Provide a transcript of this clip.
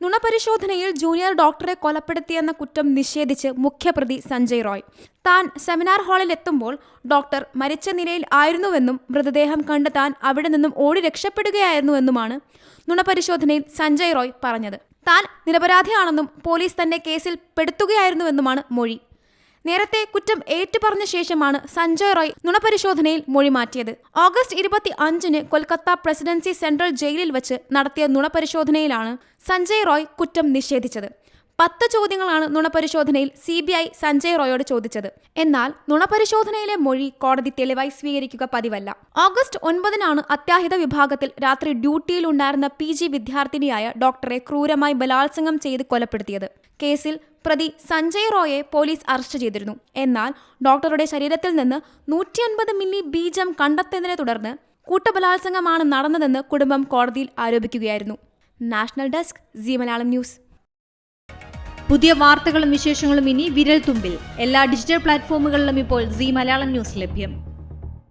നുണപരിശോധനയിൽ junior ഡോക്ടറെ കൊലപ്പെടുത്തിയെന്ന കുറ്റം നിഷേധിച്ച് മുഖ്യപ്രതി സഞ്ജയ് റോയ്. താൻ സെമിനാർ ഹാളിൽ എത്തുമ്പോൾ ഡോക്ടർ മരിച്ച നിലയിൽ ആയിരുന്നുവെന്നും മൃതദേഹം കണ്ട് താൻ അവിടെ നിന്നും ഓടി രക്ഷപ്പെടുകയായിരുന്നുവെന്നുമാണ് നുണപരിശോധനയിൽ സഞ്ജയ് റോയ് പറഞ്ഞത്. താൻ നിരപരാധിയാണെന്നും പോലീസ് തന്നെ കേസിൽ പെടുത്തുകയായിരുന്നുവെന്നുമാണ് മൊഴി. നേരത്തെ കുറ്റം ഏറ്റുപറഞ്ഞ ശേഷമാണ് സഞ്ജയ് റോയ് നുണപരിശോധനയിൽ മൊഴി മാറ്റിയത്. ഓഗസ്റ്റ് ഇരുപത്തി അഞ്ചിന് കൊൽക്കത്ത പ്രസിഡൻസി സെൻട്രൽ ജയിലിൽ വെച്ച് നടത്തിയ നുണപരിശോധനയിലാണ് സഞ്ജയ് റോയ് കുറ്റം നിഷേധിച്ചത്. പത്ത് ചോദ്യങ്ങളാണ് നുണപരിശോധനയിൽ സി ബി ഐ സഞ്ജയ് റോയോട് ചോദിച്ചത്. എന്നാൽ നുണപരിശോധനയിലെ മൊഴി കോടതി തെളിവായി സ്വീകരിക്കുക പതിവല്ല. ഓഗസ്റ്റ് ഒൻപതിനാണ് അത്യാഹിത വിഭാഗത്തിൽ രാത്രി ഡ്യൂട്ടിയിലുണ്ടായിരുന്ന പി ജി വിദ്യാർത്ഥിനിയായ ഡോക്ടറെ ക്രൂരമായി ബലാത്സംഗം ചെയ്ത് കൊലപ്പെടുത്തിയത്. കേസിൽ പ്രതി സഞ്ജയ് റോയെ പോലീസ് അറസ്റ്റ് ചെയ്തിരുന്നു. എന്നാൽ ഡോക്ടറുടെ ശരീരത്തിൽ നിന്ന് നൂറ്റി അൻപത് മില്ലി ബീജം കണ്ടെത്തിയതിനെ തുടർന്ന് കൂട്ടബലാത്സംഗമാണ് നടന്നതെന്ന് കുടുംബം കോടതിയിൽ ആരോപിക്കുകയായിരുന്നു. National desk Zee Malayalam news. പുതിയ വാർത്തകളും വിശേഷങ്ങളും ഇനി വിരൽ തുമ്പിൽ. എല്ലാ ഡിജിറ്റൽ പ്ലാറ്റ്ഫോമുകളിലും ഇപ്പോൾ സി മലയാളം ന്യൂസ് ലഭ്യം.